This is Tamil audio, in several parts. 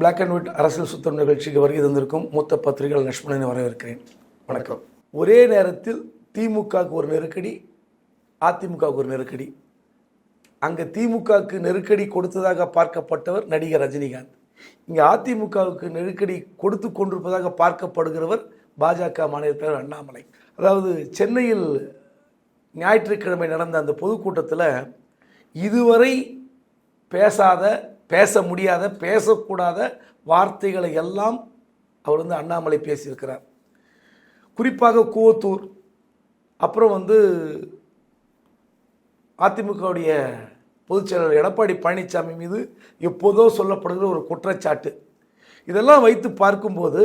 பிளாக் அண்ட் ஒயிட் அரசியல் சுத்தம் நிகழ்ச்சிக்கு வருகை தந்திருக்கும் மூத்த பத்திரிகையாளர் லட்சுமணனை வரவேற்கிறேன். வணக்கம். ஒரே நேரத்தில் திமுகவுக்கு ஒரு நெருக்கடி அதிமுகவுக்கு ஒரு நெருக்கடி. அங்கே திமுகவுக்கு நெருக்கடி கொடுத்ததாக பார்க்கப்பட்டவர் நடிகர் ரஜினிகாந்த். இங்கே அதிமுகவுக்கு நெருக்கடி கொடுத்து கொண்டிருப்பதாக பார்க்கப்படுகிறவர் பாஜக மாநில தலைவர் அண்ணாமலை. அதாவது சென்னையில் ஞாயிற்றுக்கிழமை நடந்த அந்த பொதுக்கூட்டத்தில் இதுவரை பேசாத பேச முடியாத பேசக்கூடாத வார்த்தைகளை எல்லாம் அவர் வந்து அண்ணாமலை பேசியிருக்கிறார். குறிப்பாக கூவத்தூர் அப்புறம் வந்து அதிமுகவுடைய பொதுச்செயலாளர் எடப்பாடி பழனிசாமி மீது எப்போதோ சொல்லப்படுகிற ஒரு குற்றச்சாட்டு. இதெல்லாம் வைத்து பார்க்கும்போது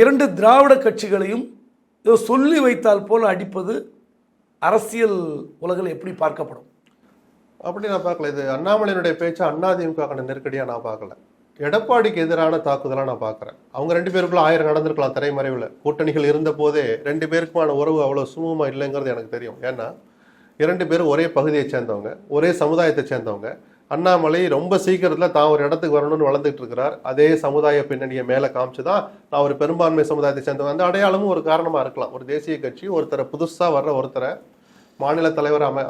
இரண்டு திராவிட கட்சிகளையும் ஏதோ சொல்லி வைத்தால் போல் அடிப்பது அரசியல் உலகில் எப்படி பார்க்கப்படும்? அப்படி நான் பார்க்கல. இது அண்ணாமலையினுடைய பேச்சு அண்ணாதிமுக நெருக்கடியாக நான் பார்க்கல. எடப்பாடிக்கு எதிரான தாக்குதலாக நான் பார்க்கறேன். அவங்க ரெண்டு பேருக்குள்ள ஆயிரம் நடந்திருக்கலாம் திரைமறைவில். கூட்டணிகள் இருந்த போதே ரெண்டு பேருக்குமான உறவு அவ்வளோ சுமூகமாக இல்லைங்கிறது எனக்கு தெரியும். ஏன்னா இரண்டு பேரும் ஒரே பகுதியை சேர்ந்தவங்க ஒரே சமுதாயத்தை சேர்ந்தவங்க. அண்ணாமலை ரொம்ப சீக்கிரத்தில் தான் ஒரு இடத்துக்கு வரணும்னு வளர்ந்துட்டு இருக்கிறார். அதே சமுதாய பின்னணியை மேலே காமிச்சு தான் நான் ஒரு பெரும்பான்மை சமுதாயத்தை சேர்ந்தவங்க அந்த அடையாளமும் ஒரு காரணமாக இருக்கலாம். ஒரு தேசிய கட்சி ஒருத்தரை புதுசாக வர்ற ஒருத்தரை மாநில தலைவர் அமை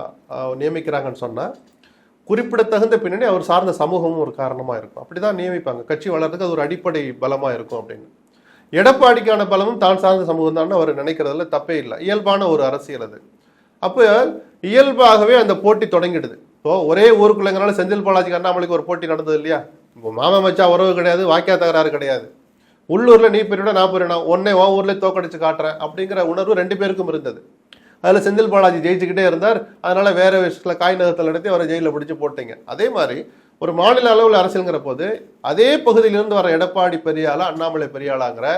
நியமிக்கிறாங்கன்னு சொன்னால் குறிப்பிடத்தகுந்த பின்னணி அவர் சார்ந்த சமூகமும் ஒரு காரணமாக இருக்கும். அப்படிதான் நியமிப்பாங்க. கட்சி வளர்றதுக்கு அது ஒரு அடிப்படை பலமாக இருக்கும் அப்படின்னு. எடப்பாடிக்கான பலமும் தான் சார்ந்த சமூகம் தான் அவர் நினைக்கிறதுல தப்பே இல்லை. இயல்பான ஒரு அரசியல் அது. அப்போ இயல்பாகவே அந்த போட்டி தொடங்கிடுது. இப்போ ஒரே ஊருக்குள்ளங்கனால செந்தில் பாலாஜிக்கு அண்ணாமலைக்கு ஒரு போட்டி நடந்தது இல்லையா? இப்போ மாமா மச்சா உறவு கிடையாது வாக்கியா தகராறு கிடையாது. உள்ளூரில் நீ பெரியவிட நான் பெரியடா உன்னை உன் ஊர்லேயே தோக்கடிச்சு காட்டுறேன் அப்படிங்கிற உணர்வு ரெண்டு பேருக்கும் இருந்தது. அதில் செந்தில் பாலாஜி ஜெயிச்சுக்கிட்டே இருந்தார். அதனால் வேறு விஷயத்தில் காய் நகரத்தில் நடத்தி அவரை ஜெயிலில் பிடிச்சி போட்டீங்க. அதே மாதிரி ஒரு மாநில அளவில் அரசியலுங்கிற போது அதே பகுதியிலிருந்து வர எடப்பாடி பெரியாளா அண்ணாமலை பெரியாளாங்கிற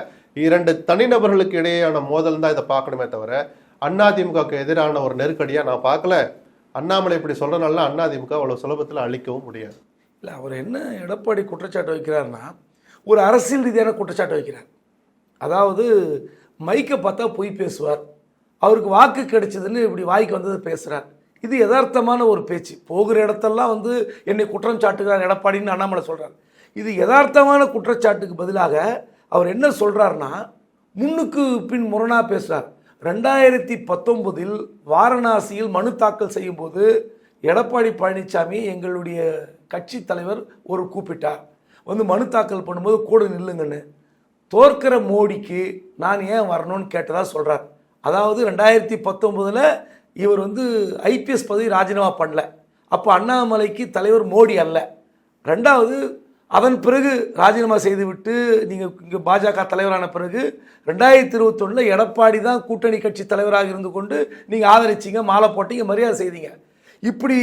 இரண்டு தனிநபர்களுக்கு இடையேயான மோதல் தான் இதை பார்க்கணுமே தவிர அதிமுகவுக்கு எதிரான ஒரு நெருக்கடியாக நான் பார்க்கல. அண்ணாமலை இப்படி சொல்கிறனால அதிமுக அவ்வளோ சுலபத்தில் அழிக்கவும் முடியாது. இல்லை அவர் என்ன எடப்பாடி குற்றச்சாட்டு வைக்கிறார்னா ஒரு அரசியல் ரீதியான குற்றச்சாட்டு வைக்கிறார். அதாவது மைக்கை பார்த்தா பொய் பேசுவார். அவருக்கு வாக்கு கிடைச்சதுன்னு இப்படி வாய்க்கு வந்தது பேசுகிறார் இது யதார்த்தமான ஒரு பேச்சு. போகிற இடத்தெல்லாம் வந்து என்னை குற்றம் சாட்டுகிறார் எடப்பாடின்னு அண்ணாமலை சொல்கிறார் இது யதார்த்தமான குற்றச்சாட்டுக்கு பதிலாக அவர் என்ன சொல்கிறாருன்னா முன்னுக்கு பின் முரணாக பேசுகிறார் ரெண்டாயிரத்தி பத்தொன்பதில் வாரணாசியில் மனு தாக்கல் செய்யும்போது எடப்பாடி பழனிசாமி எங்களுடைய கட்சி தலைவர் ஒரு கூப்பிட்டார். வந்து மனு தாக்கல் பண்ணும்போது கூட நில்லுங்கன்னு. தோற்கிற மோடிக்கு நான் ஏன் வரணும்னு கேட்டதாக சொல்கிறார் அதாவது ரெண்டாயிரத்தி பத்தொம்போதில் இவர் வந்து ஐபிஎஸ் பதவி ராஜினாமா பண்ணல. அப்போ அண்ணாமலைக்கு தலைவர் மோடி அல்ல. ரெண்டாவது அதன் பிறகு ராஜினாமா செய்துவிட்டு நீங்கள் இங்கே பாஜக தலைவரான பிறகு ரெண்டாயிரத்தி இருபத்தொன்னில் எடப்பாடி தான் கூட்டணி கட்சி தலைவராக இருந்து கொண்டு நீங்கள் ஆதரிச்சீங்க மாலை போட்டீங்க மரியாதை செய்தீங்க. இப்படி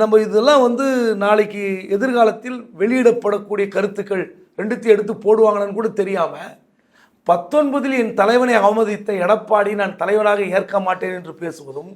நம்ம இதெல்லாம் வந்து நாளைக்கு எதிர்காலத்தில் வெளியிடப்படக்கூடிய கருத்துக்கள் ரெண்டுத்தையும் எடுத்து போடுவாங்களான்னு கூட தெரியாமல் பத்தொன்பதில் என் தலைவனை அவமதித்த எடப்பாடி நான் தலைவனாக ஏற்க மாட்டேன் என்று பேசுவதும்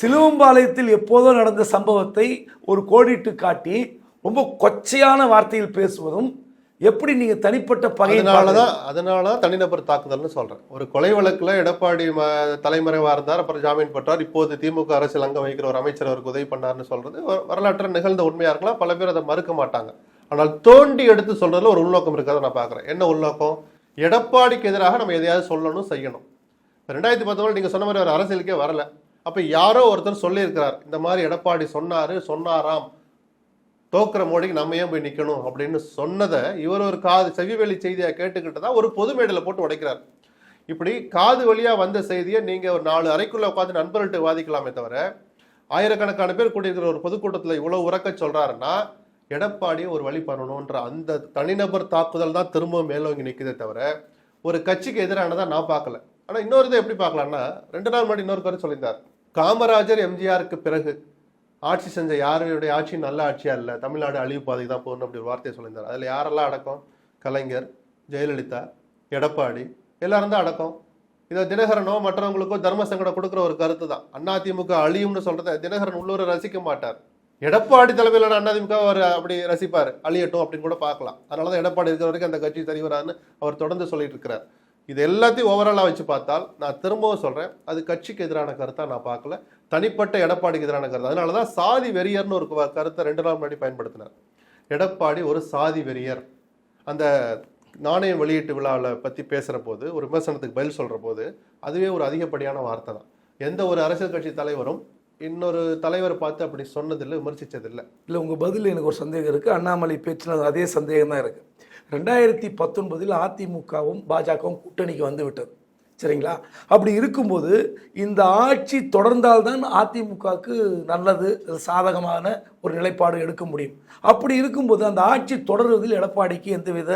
சிலுவம்பாளையத்தில் எப்போதோ நடந்த சம்பவத்தை ஒரு கோடிட்டு காட்டி ரொம்ப கொச்சையான வார்த்தையில் பேசுவதும் எப்படி நீங்க தனிப்பட்ட பகை அதனாலதான் அதனாலதான் தனிநபர் தாக்குதல்னு சொல்றேன். ஒரு கொலை வழக்குல எடப்பாடி ம- தலைமறைவா இருந்தார் அப்புறம் ஜாமீன் பெற்றார். இப்போது திமுக அரசியல் அங்கம் வகிக்கிற ஒரு அமைச்சர் அவருக்கு உதவி பண்ணார்னு சொல்றது வ- வரலாற்றில் நிகழ்ந்த உண்மையா இருக்கலாம் பல பேர் அதை மறுக்க மாட்டாங்க. ஆனால் தோண்டி எடுத்து சொல்றதுல ஒரு உள்நோக்கம் இருக்கிறத நான் பாக்குறேன். என்ன உள்நோக்கம்? எடப்பாடிக்கு எதிராக நம்ம எதையாவது சொல்லணும் செய்யணும். இப்போ ரெண்டாயிரத்தி பத்தொன்பது நீங்கள் சொன்ன மாதிரி ஒரு அரசியலுக்கே வரல. அப்போ யாரோ ஒருத்தர் சொல்லியிருக்கிறார் இந்த மாதிரி எடப்பாடி சொன்னார் சொன்னாராம் தோக்குற மோடிக்கு நம்ம ஏன் போய் நிற்கணும் அப்படின்னு சொன்னதை இவர் ஒரு காது செவிவெளி செய்தியாக கேட்டுக்கிட்டு தான் ஒரு பொது மேடையில் போட்டு உடைக்கிறார். இப்படி காது வழியாக வந்த செய்தியை நீங்கள் ஒரு நாலு அறைக்குள்ளே உட்காந்து நண்பர்கள்ட்ட வாதிக்கலாமே தவிர ஆயிரக்கணக்கான பேர் கூட்டியிருக்கிற ஒரு பொதுக்கூட்டத்தில் இவ்வளோ உறக்க சொல்கிறாருன்னா எடப்பாடியை ஒரு வழி பண்ணணுன்ற அந்த தனிநபர் தாக்குதல் தான் திரும்பவும் மேலோங்கி நிற்குதே தவிர ஒரு கட்சிக்கு எதிரானதாக நான் பார்க்கல. ஆனால் இன்னொரு இதை எப்படி பார்க்கலாம்னா ரெண்டு நாள் முன்னாடி இன்னொரு கருத்து சொல்லியிருந்தார். காமராஜர் எம்ஜிஆருக்கு பிறகு ஆட்சி செஞ்ச யாருடைய ஆட்சி நல்ல ஆட்சியாக இல்லை தமிழ்நாடு அழிவு பாதைக்கு தான் போகணும் அப்படி ஒரு வார்த்தையை சொல்லியிருந்தார். அதில் யாரெல்லாம் அடக்கம்? கலைஞர் ஜெயலலிதா எடப்பாடி எல்லாரும் தான் அடக்கம். இதை தினகரனோ மற்றவங்களுக்கோ தர்ம சங்கடம் கொடுக்குற ஒரு கருத்து தான். அதிமுக அழியும்னு சொல்கிறத தினகரன் உள்ளூரை ரசிக்க மாட்டார். எடப்பாடி தலைமையிலான அதிமுக அவர் அப்படி ரசிப்பார். அழியட்டும் அப்படின்னு கூட பார்க்கலாம். அதனால தான் எடப்பாடி இருக்கிற வரைக்கும் அந்த கட்சி தலைவரான்னு அவர் தொடர்ந்து சொல்லிட்டு இருக்கிறார். இது எல்லாத்தையும் ஓவராலாக வச்சு பார்த்தால் நான் திரும்பவும் சொல்கிறேன் அது கட்சிக்கு எதிரான கருத்தாக நான் பார்க்கல. தனிப்பட்ட எடப்பாடிக்கு எதிரான கருத்து. அதனால தான் சாதி வெறியர்னு ஒரு கருத்தை ரெண்டு நாள் முன்னாடி பயன்படுத்தினார். எடப்பாடி ஒரு சாதி வெறியர். அந்த நாணயம் வெளியீட்டு விழாவில் பற்றி பேசுகிற போது ஒரு விமர்சனத்துக்கு பதில் சொல்கிற போது அதுவே ஒரு அதிகப்படியான வார்த்தை தான். எந்த ஒரு அரசியல் கட்சி தலைவரும் இன்னொரு தலைவரை பார்த்து அப்படி சொன்னதில்லை விமர்சித்ததில்லை. இல்லை உங்கள் பதில் எனக்கு ஒரு சந்தேகம் இருக்குது அண்ணாமலை பேச்சில் அதே சந்தேகம் தான் இருக்குது ரெண்டாயிரத்தி பத்தொன்பதில் அதிமுகவும் பாஜகவும் கூட்டணிக்கு வந்து விட்டது. சரிங்களா? அப்படி இருக்கும்போது இந்த ஆட்சி தொடர்ந்தால்தான் அதிமுகவுக்கு நல்லது சாதகமான ஒரு நிலைப்பாடு எடுக்க முடியும். அப்படி இருக்கும்போது அந்த ஆட்சி தொடர்வதில் எடப்பாடிக்கு எந்தவித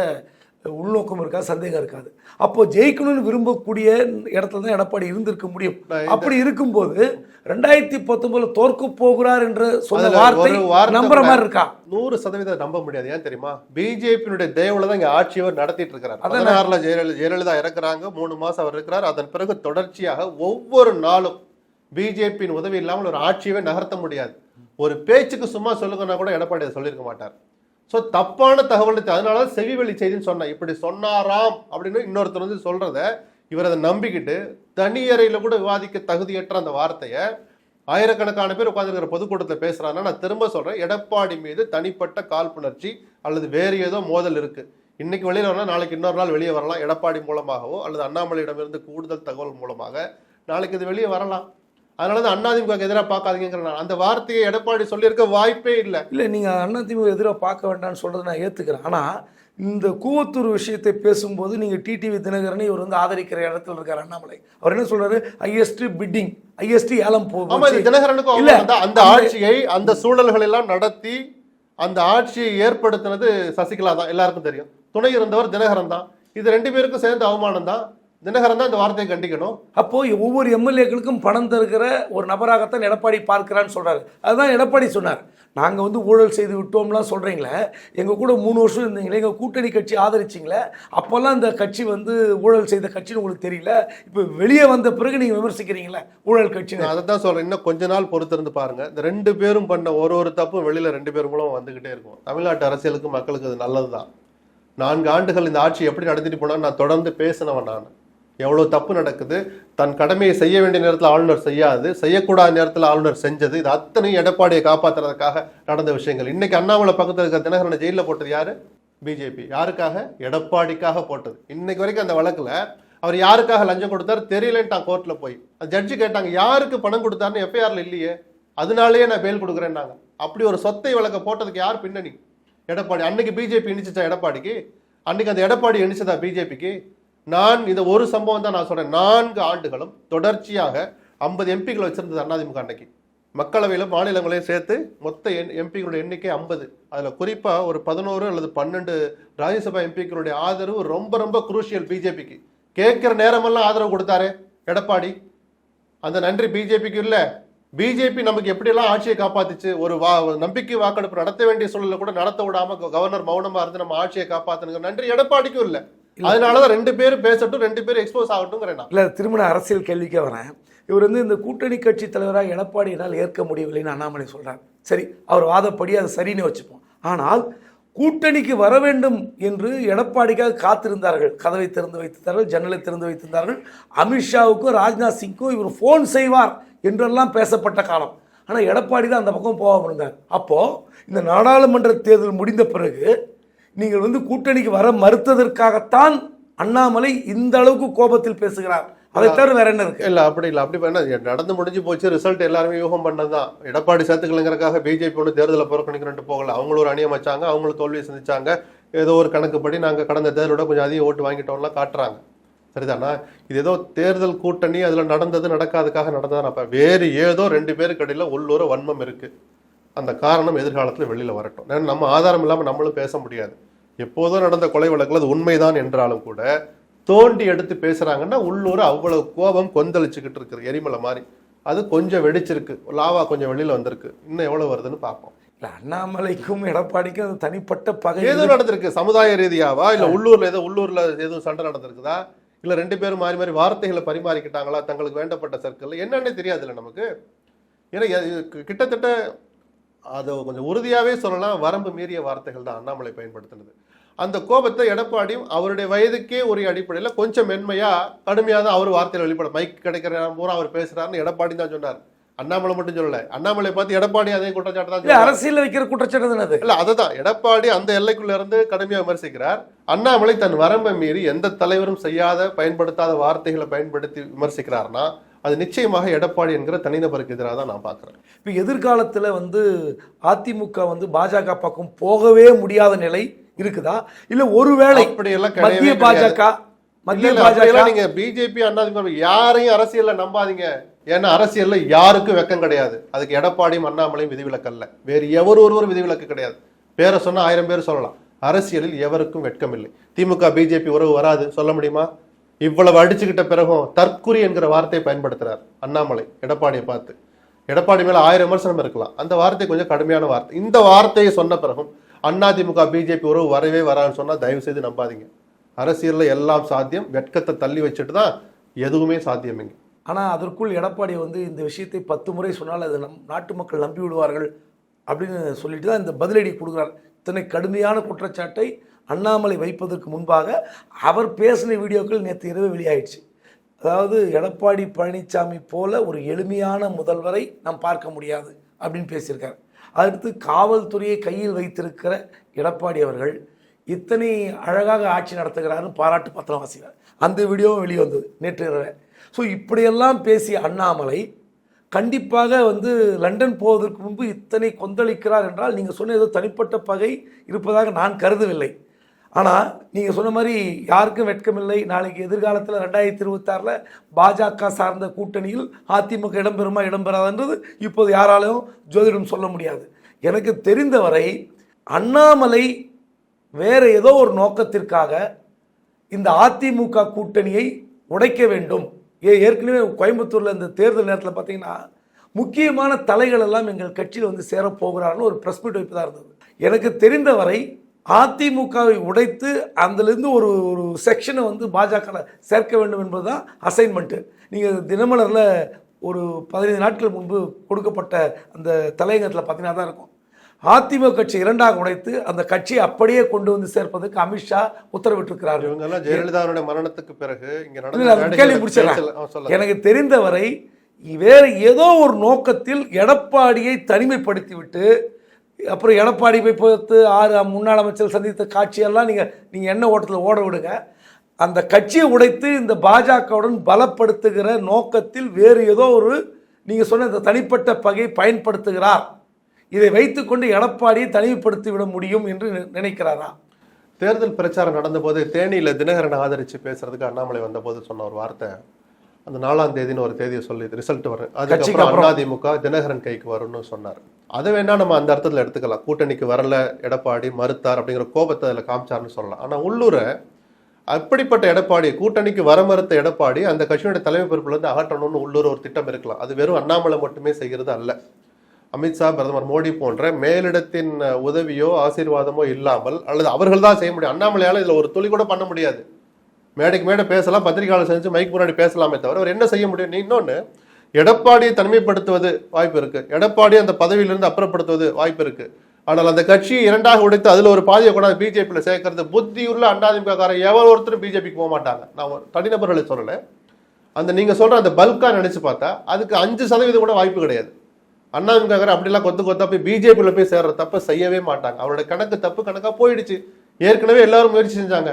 உள்நோக்கம் இருக்காது சந்தேகம் இருக்காது. அப்போ ஜெயிக்கணும்னு விரும்பக்கூடிய இடத்துல தான் எடப்பாடி இருந்திருக்க முடியும். அப்படி இருக்கும்போது ரெண்டாயிரத்தி பத்தொன்பதுல தோற்க போகிறார் என்று சொன்ன வார்த்தை நம்புற மாதிரி இருக்கா? நூறு சதவீதம் நம்ப முடியாது. ஏன் தெரியுமா? பிஜேபியினுடைய தயவுல தான் இங்க ஆட்சி அவர் நடத்திட்டு இருக்கிறார். பதினாறுல ஜெயலலிதா ஜெயலலிதா இறக்குறாங்க. மூணு மாசம் அவர் இருக்கிறார். அதன் பிறகு தொடர்ச்சியாக ஒவ்வொரு நாளும் பிஜேபியின் உதவி இல்லாமல் ஒரு ஆட்சியவே நகர்த்த முடியாது. ஒரு பேச்சுக்கு சும்மா சொல்லுங்கன்னா கூட எடப்பாடி சொல்லியிருக்க மாட்டார். ஸோ தப்பான தகவல் அதனால தான் செவி வழி செய்தின்னு சொன்னேன். இப்படி சொன்னாராம் அப்படின்னு இன்னொருத்தர் வந்து சொல்றத இவர் அதை நம்பிக்கிட்டு தனியறையில் கூட விவாதிக்க தகுதியற்ற அந்த வார்த்தையை ஆயிரக்கணக்கான பேர் உட்காந்துருக்கிற பொதுக்கூட்டத்தில் பேசுறாங்கன்னா நான் திரும்ப சொல்றேன் எடப்பாடி மீது தனிப்பட்ட காழ்ப்புணர்ச்சி அல்லது வேறு ஏதோ மோதல் இருக்கு. இன்னைக்கு வெளியில வரலாம் நாளைக்கு இன்னொரு நாள் வெளியே வரலாம் எடப்பாடி மூலமாகவோ அல்லது அண்ணாமலையிடமிருந்து கூடுதல் தகவல் மூலமாக நாளைக்கு இது வெளியே வரலாம். அதனால தான் அதிமுக எதிராக பார்க்காதீங்கிற நான் அந்த வார்த்தையை எடப்பாடி சொல்லியிருக்க வாய்ப்பே இல்லை. இல்லை நீங்கள் அதிமுக எதிராக பார்க்க வேண்டாம்னு சொல்கிறத நான் ஏற்றுக்கிறேன் ஆனால் இந்த கூவத்தூர் விஷயத்தை பேசும்போது நீங்கள் டிடிவி தினகரனை இவர் வந்து ஆதரிக்கிற இடத்துல இருக்கார் அண்ணாமலை. அவர் என்ன சொல்றாரு? ஹையஸ்ட் பிட்டிங் ஹையஸ்ட் ஏலம் போகும் தினகரனுக்கும் இல்ல, அந்த- ஆட்சியை அந்த சூழல்கள் எல்லாம் நடத்தி அந்த ஆட்சியை ஏற்படுத்தினது சசிகலா தான். எல்லாருக்கும் தெரியும். துணை இருந்தவர் தினகரன் தான். இது ரெண்டு பேருக்கும் சேர்ந்த அவமானம் தான். தினகரன் தான் இந்த வார்த்தையை கண்டிக்கணும். அப்போ ஒவ்வொரு எம்எல்ஏக்களுக்கும் பணம் தருகிற ஒரு நபராகத்தான் எடப்பாடி பார்க்கிறான்னு சொல்றாரு. அதுதான் எடப்பாடி சொன்னார். நாங்கள் வந்து ஊழல் செய்து விட்டோம்லாம் சொல்கிறீங்களே எங்கள் கூட மூணு வருஷம் இருந்தீங்களே எங்கள் கூட்டணி கட்சி ஆதரிச்சிங்களே அப்போல்லாம் இந்த கட்சி வந்து ஊழல் செய்த கட்சின்னு உங்களுக்கு தெரியல. இப்போ வெளியே வந்த பிறகு நீங்கள் விமர்சிக்கிறீங்களே ஊழல் நான் அதை தான் சொல்றேன். இன்னும் கொஞ்ச நாள் பொறுத்திருந்து பாருங்க. இந்த ரெண்டு பேரும் பண்ண ஒரு ஒரு தப்பும் வெளியில ரெண்டு பேரும் மூலம் வந்துகிட்டே இருக்கும். தமிழ்நாட்டு அரசியலுக்கு மக்களுக்கு அது நல்லதுதான். நான்கு ஆண்டுகள் இந்த ஆட்சி எப்படி நடத்திட்டு போனா நான் தொடர்ந்து பேசினவன் நான். எவ்வளோ தப்பு நடக்குது? தன் கடமையை செய்ய வேண்டிய நேரத்தில் ஆளுநர் செய்யாது. செய்யக்கூடாத நேரத்தில் ஆளுநர் செஞ்சது. இது அத்தனையும் எடப்பாடியை காப்பாற்றுறதுக்காக நடந்த விஷயங்கள். இன்னைக்கு அண்ணாமலை பக்கத்தில் இருக்கிற தினகரனை ஜெயிலில் போட்டது யார்? பிஜேபி. யாருக்காக? எடப்பாடிக்காக போட்டது. இன்னைக்கு வரைக்கும் அந்த வழக்கில் அவர் யாருக்காக லஞ்சம் கொடுத்தாரு? தெரியலன்ட்டான் கோர்ட்டில் போய். அந்த ஜட்ஜி கேட்டாங்க யாருக்கு பணம் கொடுத்தாருன்னு எஃப்ஐஆரில் இல்லையே. அதனாலேயே நான் பெயில் கொடுக்குறேன்னாங்க. அப்படி ஒரு சொத்தை வழக்க போட்டதுக்கு யார் பின்னணி? எடப்பாடி. அன்னைக்கு பிஜேபி இணிச்சிச்சா எடப்பாடிக்கு? அன்னைக்கு அந்த எடப்பாடி இணைச்சதா பிஜேபிக்கு? நான் இந்த ஒரு சம்பவம் தான் நான் சொல்றேன். நான்கு ஆண்டுகளும் தொடர்ச்சியாக ஐம்பது எம்பிக்கள் வச்சிருந்தது அதிமுக அன்னைக்கு. மக்களவையிலும் மாநிலங்களையும் சேர்த்து மொத்த எண் எம்பிக்களுடைய எண்ணிக்கை ஐம்பது. அதில் குறிப்பாக ஒரு பதினோரு அல்லது பன்னெண்டு ராஜ்யசபா எம்பிக்களுடைய ஆதரவு ரொம்ப ரொம்ப குரூஷியல் பிஜேபிக்கு. கேட்குற நேரமெல்லாம் ஆதரவு கொடுத்தாரு எடப்பாடி. அந்த நன்றி பிஜேபிக்கு இல்லை. பிஜேபி நமக்கு எப்படியெல்லாம் ஆட்சியை காப்பாத்துச்சு? ஒரு வா நம்பிக்கை வாக்கெடுப்பு நடத்த வேண்டிய சூழலில் கூட நடத்த விடாம க- கவர்னர் மௌனமா இருந்து நம்ம ஆட்சியை காப்பாத்தணுங்க நன்றி எடப்பாடிக்கும் இல்லை. அதனாலதான் ரெண்டு பேரும் பேசட்டும் ரெண்டு பேரும் எக்ஸ்போஸ் நான். இல்லை திருமண அரசியல் கேள்விக்கே வரேன். இவர் வந்து இந்த கூட்டணி கட்சி தலைவராக எடப்பாடியினால் ஏற்க முடியவில்லைன்னு அண்ணாமலை சொல்றார். சரி அவர் வாதப்படி அது சரின்னு வச்சுப்போம். ஆனால் கூட்டணிக்கு வர வேண்டும் என்று எடப்பாடிக்காக காத்திருந்தார்கள். கதவை திறந்து வைத்திருந்தார்கள் ஜன்னலை திறந்து வைத்திருந்தார்கள். அமித்ஷாவுக்கும் ராஜ்நாத் சிங்க்கும் இவர் ஃபோன் செய்வார் என்றெல்லாம் பேசப்பட்ட காலம். ஆனால் எடப்பாடி தான் அந்த பக்கம் போகாமல் இருந்தார். அப்போது இந்த நாடாளுமன்ற தேர்தல் முடிந்த பிறகு நீங்கள் வந்து கூட்டணிக்கு வர மறுத்ததற்காகத்தான் அண்ணாமலை இந்த அளவுக்கு கோபத்தில் பேசுகிறார். அதை தவிர வேற என்ன இருக்கு? இல்ல அப்படி இல்ல அப்படி பண்ண நடந்து முடிஞ்சு போச்சு ரிசல்ட் எல்லாருமே யூகம் பண்ணதுதான். எடப்பாடி சேர்த்துக்கலங்கிறக்காக பிஜேபி ஒன்று தேர்தலை புறக்கணிக்கிறேன்ட்டு போகல. அவங்களும் ஒரு அணியை வச்சாங்க அவங்களும் தோல்வியை சந்திச்சாங்க. ஏதோ ஒரு கணக்குப்படி நாங்க கடந்த தேர்தலோட கொஞ்சம் அதிக ஓட்டு வாங்கிட்டோம்லாம் காட்டுறாங்க. சரிதானா? இது ஏதோ தேர்தல் கூட்டணி அதுல நடந்தது நடக்காதுக்காக நடந்ததா அப்ப வேறு ஏதோ ரெண்டு பேருக்கு இடையில உள்ளூர வன்மம் இருக்கு. அந்த காரணம் எதிர்காலத்துல வெளியில வரட்டும். ஏன்னா நம்ம ஆதாரம் இல்லாம நம்மளும் பேச முடியாது. எப்போதும் நடந்த கொலை வழக்குல அது உண்மைதான் என்றாலும் கூட தோண்டி எடுத்து பேசுறாங்கன்னா உள்ளூர அவ்வளவு கோபம் கொந்தளிச்சுக்கிட்டு இருக்கு எரிமலை மாதிரி. அது கொஞ்சம் வெடிச்சிருக்கு. லாவா கொஞ்சம் வெளியில வந்திருக்கு. இன்னும் எவ்வளவு வருதுன்னு பார்ப்போம். இல்ல அண்ணாமலைக்கும் எடப்பாடிக்கும் அது தனிப்பட்ட பகை. ஏதோ நடந்திருக்கு. சமுதாய ரீதியாவா? இல்ல உள்ளூர்ல ஏதோ உள்ளூர்ல எதுவும் சண்டை நடந்திருக்குதா? இல்ல ரெண்டு பேரும் மாறி மாறி வார்த்தைகளை பரிமாறிக்கிட்டாங்களா? தங்களுக்கு வேண்டப்பட்ட சர்க்கிள் என்னன்னே தெரியாதுல்ல நமக்கு. ஏன்னா கிட்டத்தட்ட அதை கொஞ்சம் உறுதியாவே சொல்லலாம். வரம்பு மீறிய வார்த்தைகள் தான் அண்ணாமலை பயன்படுத்தினது. அந்த கோபத்தை எடப்பாடியும் அவருடைய வயதுக்கே ஒரு அடிப்படையில் கொஞ்சம் மென்மையா கடுமையாக தான் அவர் வார்த்தையில் வெளிப்பட மைக் கிடைக்கிற பூரா அவர் பேசுறாருன்னு எடப்பாடி தான் சொன்னார். அண்ணாமலை மட்டும் சொல்லல. அண்ணாமலை பார்த்து எடப்பாடி அதே குற்றச்சாட்டு தான் இல்ல. அரசியல்ல வைக்கிற குற்றச்சாட்டு தானே அது? இல்ல அதுதான். எடப்பாடி அந்த எல்லைக்குள்ள இருந்து கடுமையா விமர்சிக்கிறார். அண்ணாமலை தன் வரம்பை மீறி எந்த தலைவரும் செய்யாத பயன்படுத்தாத வார்த்தைகளை பயன்படுத்தி விமர்சிக்கிறார்னா அது நிச்சயமாக எடப்பாடி என்கிற தனிநபருக்கு எதிராக தான் நான் பார்க்கிறேன். இப்போ எதிர்காலத்தில் வந்து அதிமுக வந்து பாஜக பக்கம் போகவே முடியாத நிலை இருக்குதா? இல்லை ஒருவேளை அப்படியெல்லாம் மத்திய. பாஜக மத்திய பாஜக நீங்க பிஜேபி அண்ணாதிமுக யாரையும் அரசியல்ல நம்பாதீங்க. ஏன்னா அரசியல்ல யாருக்கும் வெக்கம் கிடையாது. அதுக்கு எடப்பாடியும் அண்ணாமலையும் விதிவிலக்கல்ல வேறு எவர் ஒருவரும் விதிவிலக்கு கிடையாது. பேரை சொன்னா ஆயிரம் பேர் சொல்லலாம். அரசியலில் எவருக்கும் வெட்கம் இல்லை திமுக பிஜேபி உறவு வராது. சொல்ல முடியுமா? இவ்வளவு அடிச்சுக்கிட்ட பிறகும் தற்குறி என்கிற வார்த்தையை பயன்படுத்துறார் அண்ணாமலை எடப்பாடியை பார்த்து. எடப்பாடி மேல ஆயிரம் விமர்சனம் இருக்கலாம். அந்த வார்த்தை கொஞ்சம் கடுமையான வார்த்தை. இந்த வார்த்தையை சொன்ன பிறகும் அதிமுக பிஜேபி உறவு வரவே வரான்னு சொன்னா தயவு செய்து நம்பாதீங்க. அரசியல்ல எல்லாம் சாத்தியம். வெட்கத்தை தள்ளி வச்சுட்டு தான் எதுவுமே சாத்தியம் இங்க. ஆனால் அதற்குள் எடப்பாடி வந்து இந்த விஷயத்தை பத்து முறை சொன்னால் அது நம் நாட்டு மக்கள் நம்பி விடுவார்கள் அப்படின்னு சொல்லிட்டு தான் இந்த பதிலடி கொடுக்குறார். இத்தனை கடுமையான குற்றச்சாட்டை அண்ணாமலை வைப்பதற்கு முன்பாக அவர் பேசின வீடியோக்கள் நேற்று இரவு வெளியாயிடுச்சு. அதாவது எடப்பாடி பழனிசாமி போல ஒரு எளிமையான முதல்வரை நாம் பார்க்க முடியாது அப்படின்னு பேசியிருக்கார். அடுத்து காவல்துறையை கையில் வைத்திருக்கிற எடப்பாடி அவர்கள் இத்தனை அழகாக ஆட்சி நடத்துகிறாருன்னு பாராட்டு பத்திரம் வாசிக்கிறார். அந்த வீடியோவும் வெளியே வந்தது நேற்று இரவு. ஸோ இப்படியெல்லாம் பேசிய அண்ணாமலை கண்டிப்பாக வந்து லண்டன் போவதற்கு முன்பு இத்தனை கொந்தளிக்கிறார் என்றால் நீங்கள் சொன்ன ஏதோ தனிப்பட்ட பகை இருப்பதாக நான் கருதவில்லை. ஆனால் நீங்கள் சொன்ன மாதிரி யாருக்கும் வெட்கமில்லை. நாளைக்கு எதிர்காலத்தில் ரெண்டாயிரத்தி இருபத்தாறில் பாஜக சார்ந்த கூட்டணியில் அதிமுக இடம்பெறுமா இடம்பெறாதுன்றது இப்போது யாராலையும் ஜோதிடம் சொல்ல முடியாது. எனக்கு தெரிந்தவரை அண்ணாமலை வேறு ஏதோ ஒரு நோக்கத்திற்காக இந்த அதிமுக கூட்டணியை உடைக்க வேண்டும். ஏ ஏற்கனவே கோயம்புத்தூரில் இந்த தேர்தல் நேரத்தில் பார்த்தீங்கன்னா முக்கியமான தலைகள் எல்லாம் எங்கள் கட்சியில் வந்து சேரப்போகிறார்கள் ஒரு ப்ரெஸ் மீட் வைப்பதாக இருந்தது. எனக்கு தெரிந்தவரை அதிமுகவை உடைத்து அதிலிருந்து ஒரு ஒரு செக்ஷனை வந்து பாஜக சேர்க்க வேண்டும் என்பது தான் அசைன்மெண்ட்டு நீங்கள் தினமலரில் ஒரு பதினைந்து நாட்கள் முன்பு கொடுக்கப்பட்ட அந்த தலையங்கத்தில் பார்த்தீங்கன்னா தான் இருக்கும். அதிமுக கட்சி இரண்டாக உடைத்து அந்த கட்சியை அப்படியே கொண்டு வந்து சேர்ப்பதற்கு அமித்ஷா உத்தரவிட்டிருக்கிறார்கள் இவங்க எல்லாம் ஜெயலலிதாவுடைய மரணத்துக்கு பிறகு இங்க கேள்வி சொல்லுங்க. எனக்கு தெரிந்தவரை வேறு ஏதோ ஒரு நோக்கத்தில் எடப்பாடியை தனிமைப்படுத்திவிட்டு அப்புறம் எடப்பாடி போய் பார்த்து ஆறு முன்னாள் அமைச்சர் சந்தித்த காட்சியெல்லாம் நீங்கள் நீங்கள் என்ன ஓட்டத்தில் ஓட விடுங்க. அந்த கட்சியை உடைத்து இந்த பாஜகவுடன் பலப்படுத்துகிற நோக்கத்தில் வேறு ஏதோ ஒரு நீங்கள் சொன்ன இந்த தனிப்பட்ட பகை பயன்படுத்துகிறார். இதை வைத்துக்கொண்டு எடப்பாடியை தனிமைப்படுத்தி விட முடியும் என்று நினைக்கிறாரா? தேர்தல் பிரச்சாரம் நடந்தபோது தேனியில தினகரனை ஆதரிச்சு பேசுறதுக்கு அண்ணாமலை வந்தபோது சொன்ன ஒரு வார்த்தை. அந்த நாலாம் தேதின்னு ஒரு தேதியை சொல்லி ரிசல்ட் வரும் அதுக்கப்புறம். அதிமுக தினகரன் கைக்கு வரும்னு சொன்னார். அதை வேணால் நம்ம அந்த அர்த்தத்தில் எடுத்துக்கலாம். கூட்டணிக்கு வரல எடப்பாடி மறுத்தார் அப்படிங்கிற கோபத்தை அதில் காமிச்சார்னு சொல்லலாம். ஆனால் உள்ளூரை அப்படிப்பட்ட எடப்பாடி கூட்டணிக்கு வர மறுத்த எடப்பாடி அந்த கட்சியோட தலைமை பொறுப்புலேருந்து அகற்றணும்னு உள்ளூர் ஒரு திட்டம் இருக்கலாம். அது வெறும் அண்ணாமலை மட்டுமே செய்கிறது அல்ல. அமித்ஷா பிரதமர் மோடி போன்ற மேலிடத்தின் உதவியோ ஆசீர்வாதமோ இல்லாமல் அல்லது அவர்கள் தான் செய்ய முடியும். அண்ணாமலையால் இதில் ஒரு துளி கூட பண்ண முடியாது. மேடைக்கு மேடை பேசலாம் பத்திரிகையாளர் செஞ்சு மைக் முன்னாடி பேசலாமே தவிர அவர் என்ன செய்ய முடியும்? நீ எடப்பாடியை தனிமைப்படுத்துவது வாய்ப்பு இருக்கு. எடப்பாடியை அந்த பதவியிலிருந்து அப்புறப்படுத்துவது வாய்ப்பு இருக்கு. ஆனால் அந்த கட்சியை இரண்டாக உடைத்து அதுல ஒரு பாதியை கொண்டாந்து பிஜேபியில் சேர்க்கறது புத்தியுள்ள அண்ணாதிமுக காரன் எவன் ஒருத்தரும் பிஜேபிக்கு போக மாட்டாங்க. நான் தனிநபர்களை சொல்லலை. அந்த நீங்க சொல்ற அந்த பல்கா நினைச்சு பார்த்தா அதுக்கு அஞ்சு சதவீதம் கூட வாய்ப்பு கிடையாது. அண்ணாதிமுக அப்படிலாம் கொத்து கொத்தா போய் பிஜேபியில் போய் சேர்ற தப்பை செய்யவே மாட்டாங்க. அவரோட கணக்கு தப்பு கணக்காக போயிடுச்சு. ஏற்கனவே எல்லாரும் முயற்சி செஞ்சாங்க.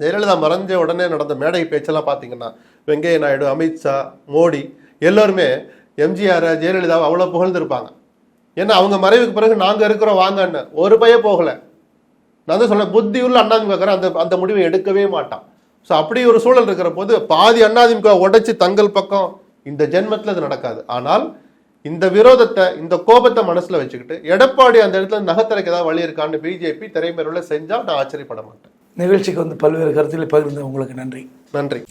ஜெயலலிதா மறைஞ்ச உடனே நடந்த மேடை பேச்செல்லாம் பார்த்தீங்கன்னா வெங்கைய நாயுடு அமித்ஷா மோடி எல்லாருமே எம்ஜிஆர் ஜெயலலிதாவை அவ்வளோ புகழ்ந்திருப்பாங்க. ஏன்னா அவங்க மறைவுக்கு பிறகு நாங்க இருக்கிறோம் வாங்கன்னு. ஒரு பய போகல. நான் தான் சொன்னேன் புத்தியுள்ள அண்ணாதிமுக அந்த அந்த முடிவை எடுக்கவே மாட்டான். ஸோ அப்படி ஒரு சூழல் இருக்கிற போது பாதி அண்ணாதிமுக உடைச்சு தங்கள் பக்கம் இந்த ஜென்மத்தில் அது நடக்காது. ஆனால் இந்த விரோதத்தை இந்த கோபத்தை மனசுல வச்சுக்கிட்டு எடப்பாடி அந்த இடத்துல நகத்தரைக்கு ஏதாவது வழி இருக்கான்னு பிஜேபி திரைமறைவில் செஞ்சா நான் ஆச்சரியப்பட மாட்டேன். நிகழ்ச்சிக்கு வந்து பல்வேறு கருத்துக்களை பகிர்ந்த உங்களுக்கு. நன்றி. நன்றி.